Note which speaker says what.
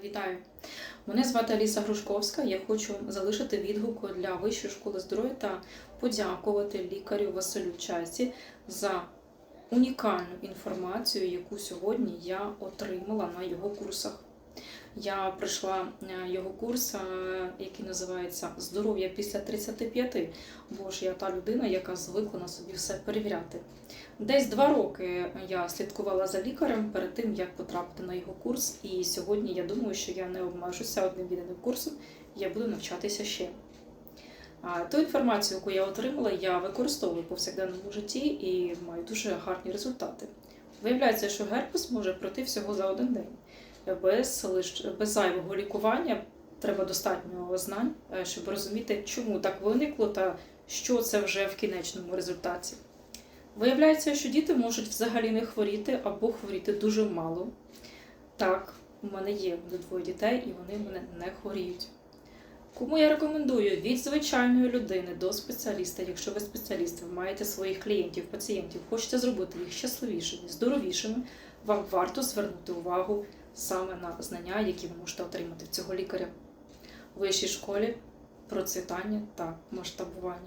Speaker 1: Вітаю! Мене звати Аліса Грушковська. Я хочу залишити відгук для Вищої школи здоров'я та подякувати лікарю Василю Часі за унікальну інформацію, яку сьогодні я отримала на його курсах. Я пройшла е, його курс, е, який називається Здоров'я після 35, бо ж я та людина, яка звикла на собі все перевіряти. Десь два роки я слідкувала за лікарем перед тим, як потрапити на його курс. І сьогодні я думаю, що я не обмежуся одним єдиним курсом, я буду навчатися ще. Ту інформацію, яку я отримала, я використовую в повсякденному житті і маю дуже гарні результати. Виявляється, що герпес може пройти всього за один день. Без, лиш, без зайвого лікування треба достатньо знань, е, щоб розуміти, чому так виникло та що це вже в кінечному результаті. Виявляється, що діти можуть взагалі не хворіти або хворіти дуже мало. Так, у мене є двоє дітей, і вони мене не хворіють. Кому я рекомендую від звичайної людини до спеціаліста, якщо ви спеціаліст, ви маєте своїх клієнтів, пацієнтів, хочете зробити їх щасливішими, здоровішими, вам варто звернути увагу саме на знання, які ви можете отримати в цього лікаря в вищій школі, процвітання та масштабування.